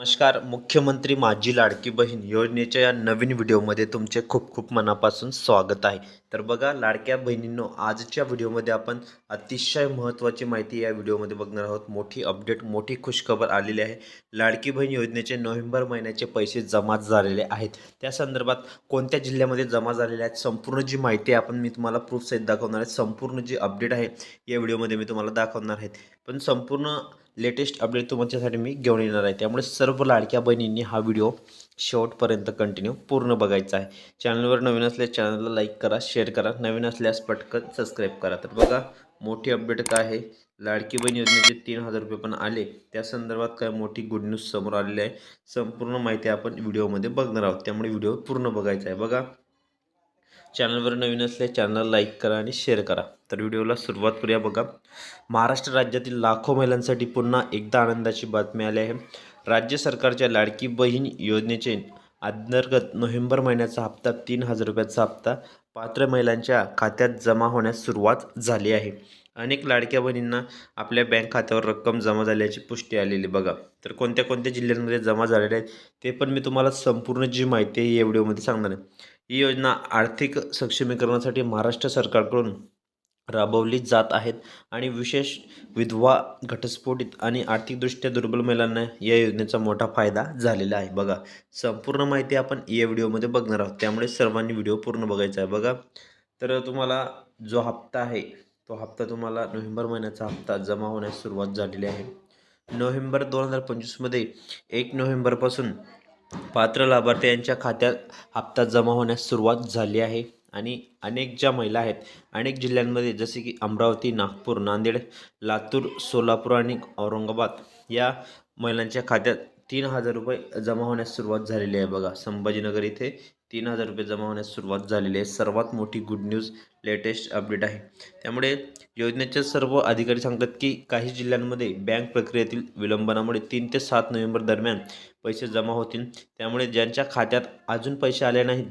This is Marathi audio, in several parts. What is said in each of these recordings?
नमस्कार मुख्यमंत्री माझी लाडकी बहीण योजनेच्या या नवीन व्हिडिओमध्ये तुमचे खूप खूप मनापासून स्वागत आहे. तर बघा लाडक्या बहिणींनो आजच्या व्हिडिओमध्ये आपण अतिशय महत्त्वाची माहिती या व्हिडिओमध्ये बघणार आहोत. मोठी अपडेट मोठी खुशखबर आलेली आहे. लाडकी बहीण योजनेचे नोव्हेंबर महिन्याचे पैसे जमा झालेले आहेत. त्या संदर्भात कोणत्या जिल्ह्यामध्ये जमा झालेले आहेत संपूर्ण जी माहिती आहे आपण मी तुम्हाला प्रूफसहित दाखवणार आहे. संपूर्ण जी अपडेट आहे या व्हिडिओमध्ये मी तुम्हाला दाखवणार आहेत पण संपूर्ण लेटेस्ट अपडेट तुमच्यासाठी मी घेऊन येणार आहे. त्यामुळे सर्व लाडक्या बहिणींनी हा व्हिडिओ शेवटपर्यंत कंटिन्यू पूर्ण बघायचा आहे. चॅनलवर नवीन असल्यास चॅनलला लाईक करा शेअर करा. नवीन असल्यास पटकन सबस्क्राईब करा. तर बघा मोठी अपडेट काय आहे? लाडकी बहीण योजनेचे तीन हजार रुपये पण आले. त्या संदर्भात काय मोठी गुड न्यूज समोर आलेली आहे. संपूर्ण माहिती आपण व्हिडिओमध्ये बघणार आहोत. त्यामुळे व्हिडिओ पूर्ण बघायचा आहे. बघा चॅनलवर नवीन असल्यास चॅनल लाईक करा आणि शेअर करा. तर व्हिडिओला सुरुवात करूया बघा. महाराष्ट्र राज्यातील लाखो महिलांसाठी पुन्हा एकदा आनंदाची बातमी आली आहे. राज्य सरकारच्या लाडकी बहीण योजनेचे अंतर्गत नोव्हेंबर महिन्याचा हप्ता तीन हजार रुपयाचा हप्ता पात्र महिलांच्या खात्यात जमा होण्यास सुरुवात झाली आहे. अनेक लाडक्या बहिणींना आपल्या बँक खात्यावर रक्कम जमा झाल्याची पुष्टी आलेली बघा. तर कोणत्या कोणत्या जिल्ह्यांमध्ये जमा झालेल्या आहेत ते पण मी तुम्हाला संपूर्ण जी माहिती आहे या व्हिडिओमध्ये सांगणार आहे. ही योजना आर्थिक सक्षमीकरणासाठी महाराष्ट्र सरकारकडून राबवली जात आहेत आणि विशेष विधवा घटस्फोटित आणि आर्थिकदृष्ट्या दुर्बल महिलांना या योजनेचा मोठा फायदा झालेला आहे. बघा संपूर्ण माहिती आपण या व्हिडिओमध्ये बघणार आहोत. त्यामुळे सर्वांनी व्हिडिओ पूर्ण बघायचा आहे. बघा तर तुम्हाला जो हप्ता आहे तो हप्ता तुम्हाला नोव्हेंबर महिन्याचा हप्ता जमा होण्यास सुरुवात झालेली आहे. नोव्हेंबर दोन हजार पंचवीसमध्ये एक नोव्हेंबरपासून पात्र लाभार्थी यांच्या खात्यात हप्ता जमा होण्यास सुरुवात झाली आहे. आणि अनेक ज्या महिला आहेत अनेक जिल्ह्यांमध्ये जसे की अमरावती नागपूर नांदेड लातूर सोलापूर आणि औरंगाबाद या महिलांच्या खात्यात तीन हजार रुपये जमा होण्यास सुरुवात झालेली आहे बघा. संभाजीनगर इथे तीन हजार रुपये जमा होण्यास सुरुवात झालेली आहे. सर्वात मोठी गुड न्यूज लेटेस्ट अपडेट आहे. त्यामुळे योजनेचे सर्व अधिकारी सांगतात की काही जिल्ह्यांमध्ये बँक प्रक्रियेतील विलंबनामुळे तीन ते सात नोव्हेंबर दरम्यान पैसे जमा होतील. त्यामुळे ज्यांच्या खात्यात अजून पैसे आले नाहीत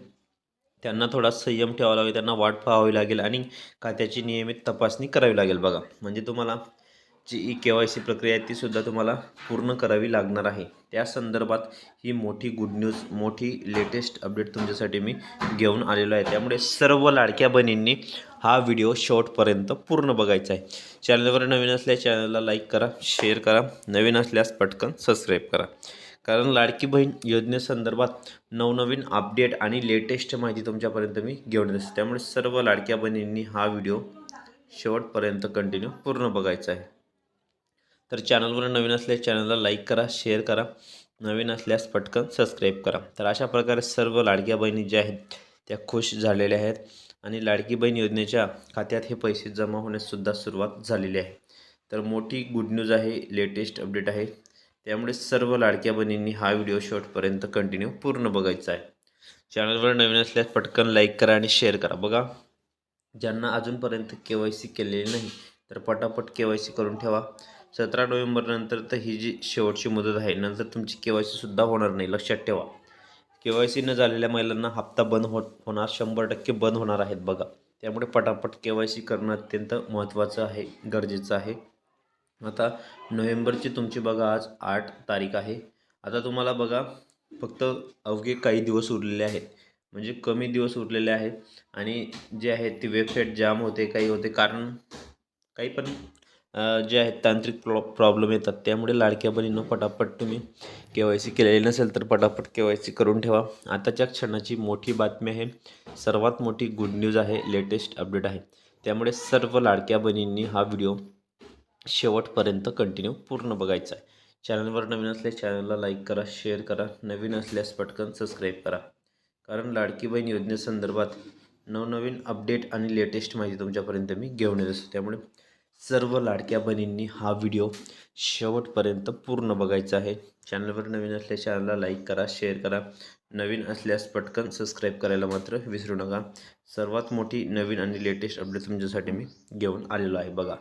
त्यांना थोडा संयम ठेवावा लागेल त्यांना वाट पाहावी लागेल आणि खात्याची नियमित तपासणी करावी लागेल बघा. म्हणजे तुम्हाला जी ई के वाय सी प्रक्रिया आहे तीसुद्धा तुम्हाला पूर्ण करावी लागणार आहे. त्या संदर्भात ही मोठी गुड न्यूज मोठी लेटेस्ट अपडेट तुमच्यासाठी मी घेऊन आलेलो आहे. त्यामुळे सर्व लाडक्या बहिणींनी हा व्हिडिओ शेवटपर्यंत पूर्ण बघायचा आहे. चॅनलवर नवीन असल्यास चॅनलला लाईक करा शेअर करा. नवीन असल्यास पटकन सबस्क्राईब करा. कारण लाडकी बहीण योजनेसंदर्भात नवनवीन अपडेट आणि लेटेस्ट माहिती तुमच्यापर्यंत मी घेऊन येत. असते त्यामुळे सर्व लाडक्या बहिणींनी हा व्हिडिओ शेवटपर्यंत कंटिन्यू पूर्ण बघायचा आहे. तर चॅनलवर नवीन असल्यास चॅनलला लाईक करा शेअर करा. नवीन असल्यास पटकन सबस्क्राईब करा. तर अशा प्रकारे सर्व लाडक्या बहिणी ज्या आहेत त्या खुश झालेल्या आहेत आणि लाडकी बहीण योजनेच्या खात्यात हे पैसे जमा होण्याससुद्धा सुरुवात झालेली आहे. तर मोठी गुड न्यूज आहे लेटेस्ट अपडेट आहे. त्यामुळे सर्व लाडक्या बहिणींनी हा व्हिडिओ शेवटपर्यंत कंटिन्यू पूर्ण बघायचा आहे. चॅनलवर नवीन असल्यास पटकन लाईक करा आणि शेअर करा. बघा ज्यांना अजूनपर्यंत के वाय सी केलेली नाही तर पटापट के वाय सी करून ठेवा. सतरा नोव्हेंबरनंतर तर ही जी शेवटची मुदत आहे नंतर तुमची के वाय सीसुद्धा होणार नाही. लक्षात ठेवा. के वाय सी न झालेल्या महिलांना हप्ता बंद हो होणार शंभर टक्के बंद होणार आहेत बघा. त्यामुळे पटापट के वाय सी करणं अत्यंत महत्त्वाचं आहे गरजेचं आहे. आता नोव्हेंबरची तुमची बघा आज आठ तारीख आहे. आता तुम्हाला बघा फक्त अवघे काही दिवस उरलेले आहेत. म्हणजे कमी दिवस उरलेले आहेत. आणि जे आहे ती वेबसाईट जाम होते काही होते. कारण काही पण जे आहेत तांत्रिक प्रॉ प्रॉब्लेम येतात. त्यामुळे लाडक्या बहिणीनं पटापट तुम्ही के वाय सी केलेली नसेल तर पटापट के वाय सी करून ठेवा. आताच्या क्षणाची मोठी बातमी आहे. सर्वात मोठी गुड न्यूज आहे लेटेस्ट अपडेट आहे. त्यामुळे सर्व लाडक्या बहिणींनी हा व्हिडिओ शेवटपर्यंत कंटिन्यू पूर्ण बघायचा आहे. चॅनलवर नवीन असल्यास चॅनलला लाईक करा शेअर करा. नवीन असल्यास पटकन सबस्क्राईब करा. कारण लाडकी बहीण योजनेसंदर्भात नवनवीन अपडेट आणि लेटेस्ट माहिती तुमच्यापर्यंत मी घेऊन येत असतो. त्यामुळे सर्व लाडक्या बहिणींनी हा व्हिडिओ शेवटपर्यंत पूर्ण बघायचा आहे. चॅनलवर नवीन असल्यास चॅनलला लाईक करा शेअर करा. नवीन असल्यास पटकन सबस्क्राईब करायला मात्र विसरू नका. सर्वात मोठी नवीन आणि लेटेस्ट अपडेट तुमच्यासाठी मी घेऊन आलेलो आहे बघा.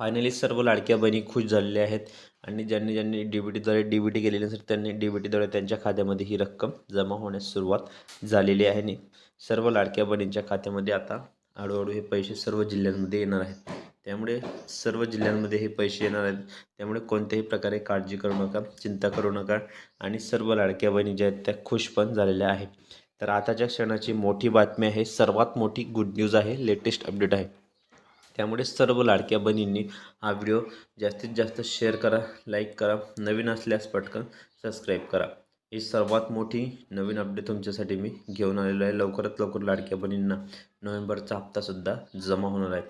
फायनली सर्व लाडक्या बहिणी खुश झालेल्या आहेत आणि ज्यांनी ज्यांनी डी बी टीद्वारे डी बी टी केलेली नसेल त्यांनी डी बी टीद्वारे त्यांच्या खात्यामध्ये ही रक्कम जमा होण्यास सुरुवात झालेली आहे. आणि सर्व लाडक्या बहिणींच्या खात्यामध्ये आता हळूहळू हे पैसे सर्व जिल्ह्यांमध्ये येणार आहेत. त्यामुळे सर्व जिल्ह्यांमध्ये हे पैसे येणार आहेत. त्यामुळे कोणत्याही प्रकारे काळजी करू नका चिंता करू नका आणि सर्व लाडक्या बहिणी ज्या आहेत त्या खुश पण झालेल्या आहेत. तर आताच्या क्षणाची मोठी बातमी आहे सर्वात मोठी गुड न्यूज आहे लेटेस्ट अपडेट आहे. त्यामुळे सर्व लाडक्या बहिणींनी हा व्हिडिओ जास्तीत जास्त शेअर करा लाईक करा नवीन असल्यास पटकन सबस्क्राईब करा. ही सर्वात मोठी नवीन अपडेट तुमच्यासाठी मी घेऊन आलेलो आहे. लवकरात लवकर लाडक्या बहिणींना नोव्हेंबरचा हप्तासुद्धा जमा होणार आहे.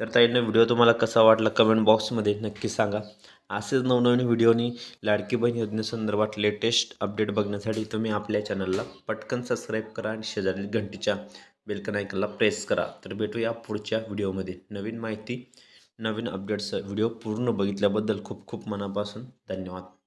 तर ताईंना व्हिडिओ तुम्हाला कसा वाटला कमेंट बॉक्समध्ये नक्की सांगा. असेच नवनवीन व्हिडिओनी लाडकी बहीण योजनेसंदर्भात लेटेस्ट अपडेट बघण्यासाठी तुम्ही आपल्या चॅनलला पटकन सबस्क्राईब करा आणि शेजारील घंटीच्या बेलकन आयकनला प्रेस करा. तर भेटूया पुढच्या व्हिडिओमध्ये नवीन माहिती नवीन अपडेट्स व्हिडिओ पूर्ण बघितल्याबद्दल खूप खूप मनापासून धन्यवाद.